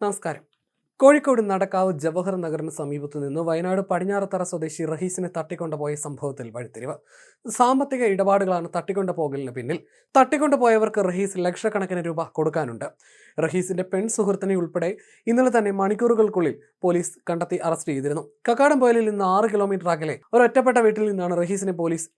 നമസ്കാരം. കോഴിക്കോട് നടക്കാവ് ജവഹർ നഗറിന് സമീപത്തു നിന്ന് വയനാട് പടിഞ്ഞാറത്തറ സ്വദേശി റഹീസിനെ തട്ടിക്കൊണ്ടുപോയ സംഭവത്തിൽ വഴിത്തിരിവ്. സാമ്പത്തിക ഇടപാടുകളാണ് തട്ടിക്കൊണ്ടു പോകലിന് പിന്നിൽ. തട്ടിക്കൊണ്ടുപോയവർക്ക് റഹീസ് ലക്ഷക്കണക്കിന് രൂപ കൊടുക്കാനുണ്ട്. റഹീസിന്റെ പെൺ സുഹൃത്തിനെ ഉൾപ്പെടെ ഇന്നലെ തന്നെ മണിക്കൂറുകൾക്കുള്ളിൽ പോലീസ് കണ്ടെത്തി അറസ്റ്റ് ചെയ്തിരുന്നു. കക്കാടം പോയലിൽ നിന്ന് ആറ് കിലോമീറ്റർ അകലെ ഒരൊറ്റപ്പെട്ട വീട്ടിൽ നിന്നാണ് റഹീസിനെ പോലീസ്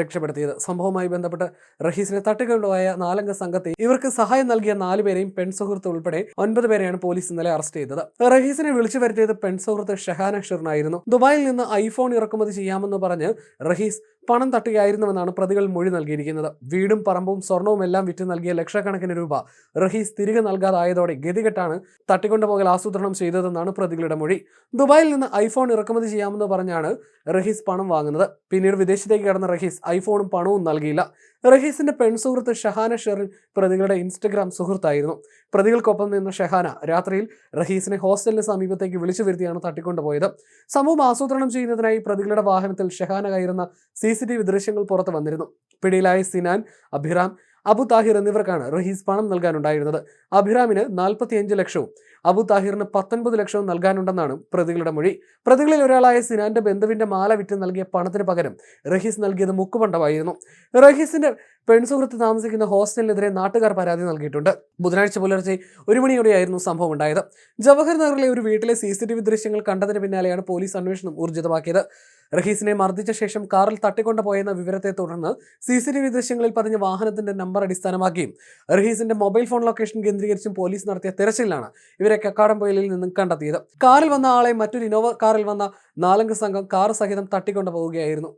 രക്ഷപ്പെടുത്തിയത്. സംഭവവുമായി ബന്ധപ്പെട്ട് റഹീസിനെ തട്ടിക്കൊണ്ടുപോയ നാലംഗ സംഘത്തെ ഇവർക്ക് സഹായം നൽകിയ നാലുപേരെയും പെൺ സുഹൃത്ത് ഉൾപ്പെടെ ഒൻപത് പേരെയാണ് പോലീസ് ഇന്നലെ അറസ്റ്റ് ചെയ്തത്. റഹീസിനെ വിളിച്ചു വരുത്തിയത് പെൺ സുഹൃത്ത് ഷഹാന ഷെറിനായിരുന്നു ദുബായിൽ നിന്ന് ഐഫോൺ ഇറക്കുമതി ചെയ്യാമെന്ന് പറഞ്ഞ് റഹീസ് പണം തട്ടുകയായിരുന്നുവെന്നാണ് പ്രതികൾ മൊഴി നൽകിയിരിക്കുന്നത്. വീടും പറമ്പും സ്വർണവും എല്ലാം വിറ്റ് നൽകിയ ലക്ഷക്കണക്കിന് രൂപ റഹീസ് തിരികെ നൽകാതായതോടെ ഗതികെട്ടാണ് തട്ടിക്കൊണ്ടുപോകൽ ആസൂത്രണം ചെയ്തതെന്നാണ് പ്രതികളുടെ മൊഴി. ദുബായിൽ നിന്ന് ഐഫോൺ ഇറക്കുമതി ചെയ്യാമെന്ന് പറഞ്ഞാണ് റഹീസ് പണം വാങ്ങുന്നത്. പിന്നീട് വിദേശത്തേക്ക് കടന്ന റഹീസ് ഐഫോണും പണവും നൽകിയില്ല. റഹീസിന്റെ പെൺസുഹൃത്ത് ഷഹാന ഷെറിൻ പ്രതികളുടെ ഇൻസ്റ്റഗ്രാം സുഹൃത്തായിരുന്നു. പ്രതികൾക്കൊപ്പം നിന്ന ഷഹാന രാത്രിയിൽ റഹീസിനെ ഹോസ്റ്റലിന് സമീപത്തേക്ക് വിളിച്ചു വരുത്തിയാണ് തട്ടിക്കൊണ്ടുപോയത്. സംഭവം ആസൂത്രണം ചെയ്യുന്നതിനായി പ്രതികളുടെ വാഹനത്തിൽ ഷഹാന കയറുന്ന സി സി ടി വി ദൃശ്യങ്ങൾ പുറത്തു വന്നിരുന്നു. പിടിയിലായ സിനാൻ അഭിറാം അബു താഹിർ എന്നിവർക്കാണ് റഹീസ് പണം നൽകാനുണ്ടായിരുന്നത്. അഭിറാമിന് നാൽപ്പത്തിയഞ്ച് ലക്ഷവും അബു താഹിറിന് പത്തൊൻപത് ലക്ഷവും നൽകാനുണ്ടെന്നാണ് പ്രതികളുടെ മൊഴി. പ്രതികളിൽ ഒരാളായ സിനാന്റെ ബന്ധുവിന്റെ മാല വിറ്റ് നൽകിയ പണത്തിന് പകരം റഹീസ് നൽകിയത് മുക്കുപണ്ടമായിരുന്നു. റഹീസിന്റെ പെൺസുഹൃത്ത് താമസിക്കുന്ന ഹോസ്റ്റലിനെതിരെ നാട്ടുകാർ പരാതി നൽകിയിട്ടുണ്ട്. ബുധനാഴ്ച പുലർച്ചെ ഒരു മണിയോടെയായിരുന്നു സംഭവം ഉണ്ടായത്. ജവഹർ നഗറിലെ ഒരു വീട്ടിലെ സി ദൃശ്യങ്ങൾ കണ്ടതിന് പിന്നാലെയാണ് പോലീസ് അന്വേഷണം ഊർജിതമാക്കിയത്. റഹീസിനെ മർദ്ദിച്ച ശേഷം കാറിൽ തട്ടിക്കൊണ്ടു പോയെന്ന വിവരത്തെ തുടർന്ന് സി സി ടി വി ദൃശ്യങ്ങളിൽ പതിഞ്ഞ വാഹനത്തിന്റെ നമ്പർ അടിസ്ഥാനമാക്കിയും റഹീസിന്റെ മൊബൈൽ ഫോൺ ലൊക്കേഷൻ കേന്ദ്രീകരിച്ചും പോലീസ് നടത്തിയ തെരച്ചിലാണ് ഇവരെ കക്കാടംപൊയിലിൽ നിന്നും കണ്ടെത്തിയത്. കാറിൽ വന്ന ആളെ മറ്റൊരു ഇനോവ കാറിൽ വന്ന നാലംഗ സംഘം കാർ സഹിതം തട്ടിക്കൊണ്ടുപോവുകയായിരുന്നു